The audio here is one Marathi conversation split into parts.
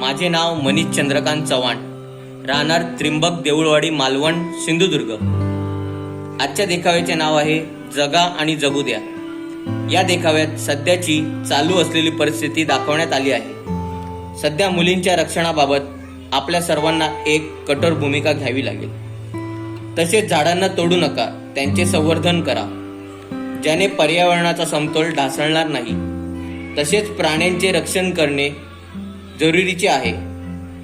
माझे नाव मनीष चंद्रकांत चव्हाण. राहणार त्रिंबक देऊळवाडी मालवण सिंधुदुर्ग. आजच्या देखाव्याचे नाव आहे जगा आणि जगू द्या. या देखाव्यात सध्याची चालू असलेली परिस्थिती दाखवण्यात आली आहे. सध्या मुलींच्या रक्षणाबाबत आपल्या सर्वांना एक कठोर भूमिका घ्यावी लागेल. तसेच झाडांना तोडू नका त्यांचे संवर्धन करा. ज्याने पर्यावरणाचा समतोल ढासळणार नाही तसेच प्राण्यांचे रक्षण करणे जरुरीचे आहे.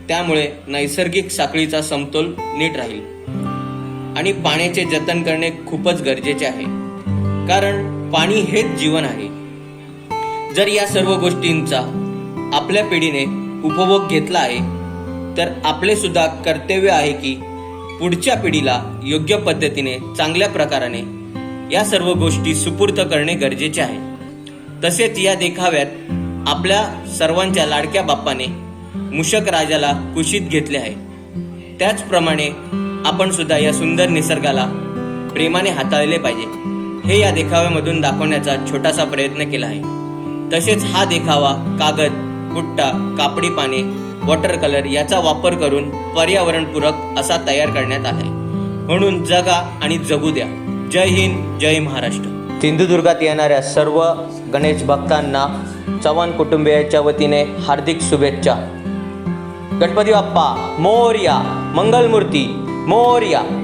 त्यामुळे नैसर्गिक साखळीचा समतोल नीट राहील. आणि पाण्याचे जतन करणे खूपच गरजेचे आहे. कारण पाणी हेच जीवन आहे. जर या सर्व गोष्टींचा आपल्या पिढीने उपभोग घेतला आहे तर आपले सुद्धा कर्तव्य आहे की पुढच्या पिढीला योग्य पद्धतीने चांगल्या प्रकाराने या सर्व गोष्टी सुपूर्त करणे गरजेचे आहे. तसेच या देखाव्यात आपल्या सर्वांच्या लाडक्या बाप्पाने मूषक राजाला कुशीत घेतले आहे. त्याचप्रमाणे आपण सुद्धा या सुंदर निसर्गाला प्रेमाने हाताळले पाहिजे. हे या देखाव्यामधून दाखवण्याचा छोटासा प्रयत्न केला आहे. तसेच हा देखावा कागद पुट्टा कापडी पाने वॉटर कलर याचा वापर करून पर्यावरणपूरक असा तयार करण्यात आला आहे म्हणून जगा आणि जगू द्या. जय हिंद जय महाराष्ट्र. सिंधुदुर्गात येणाऱ्या सर्व गणेश भक्तांना चव्हाण कुटुंबियाच्या वतीने हार्दिक शुभेच्छा. गणपती बाप्पा मोर्या मंगलमूर्ती मोर्या.